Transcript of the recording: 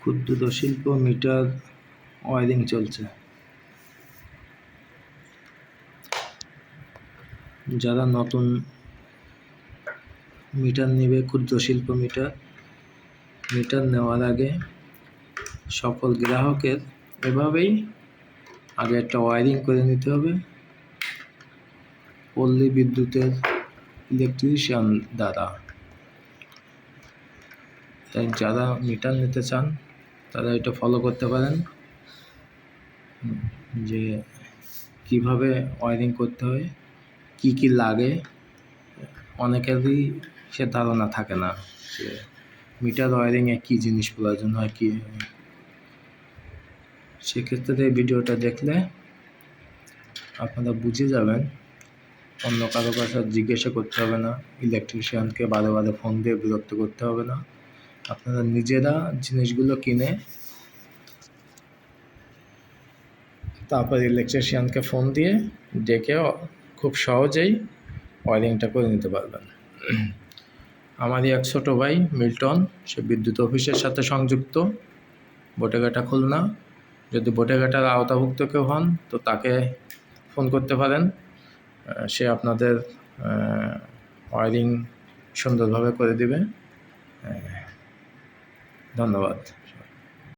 ক্ষুদ্র শিল্প metre wiring চলছে। যারা নতুন মিটার নেবে, ক্ষুদ্র শিল্প মিটার মিটার নেওয়ার আগে সকল গ্রাহকের এভাবেই আগে একটা ওয়ারিং করে নিতে হবে। পল্লী বিদ্যুতের ইলেকট্রিশিয়ান দ্বারা। তাই যারা মিটার নিতে চান তারা এটা ফলো করতে পারেন। যে কীভাবে ওয়ারিং করতে হয়, কি কি লাগে, অনেকেরই সে ধারণা থাকে না যে মিটার ওয়ারিংয়ে কী জিনিস প্রয়োজন হয়, কি সেক্ষেত্রে এই ভিডিওটা দেখলে আপনারা বুঝে যাবেন। অন্য কারও কাছে জিজ্ঞাসা করতে হবে না ইলেকট্রিশিয়ানকে বারে বারে ফোন দিয়ে বিরক্ত করতে হবে না। আপনারা নিজেরা জিনিসগুলো কিনে তারপর ইলেকট্রিশিয়ানকে ফোন দিয়ে ডেকে খুব সহজেই ওয়ারিংটা করে নিতে পারবেন। আমারই এক ছোটো ভাই মিল্টন, সে বিদ্যুৎ অফিসের সাথে সংযুক্ত, বটেঘাটা খুলনা। যদি বটেঘাটার আওতাভুক্ত কেউ হন, তো তাকে ফোন করতে পারেন। সে আপনাদের ওয়ারিং সুন্দরভাবে করে দিবে। ধন্যবাদ।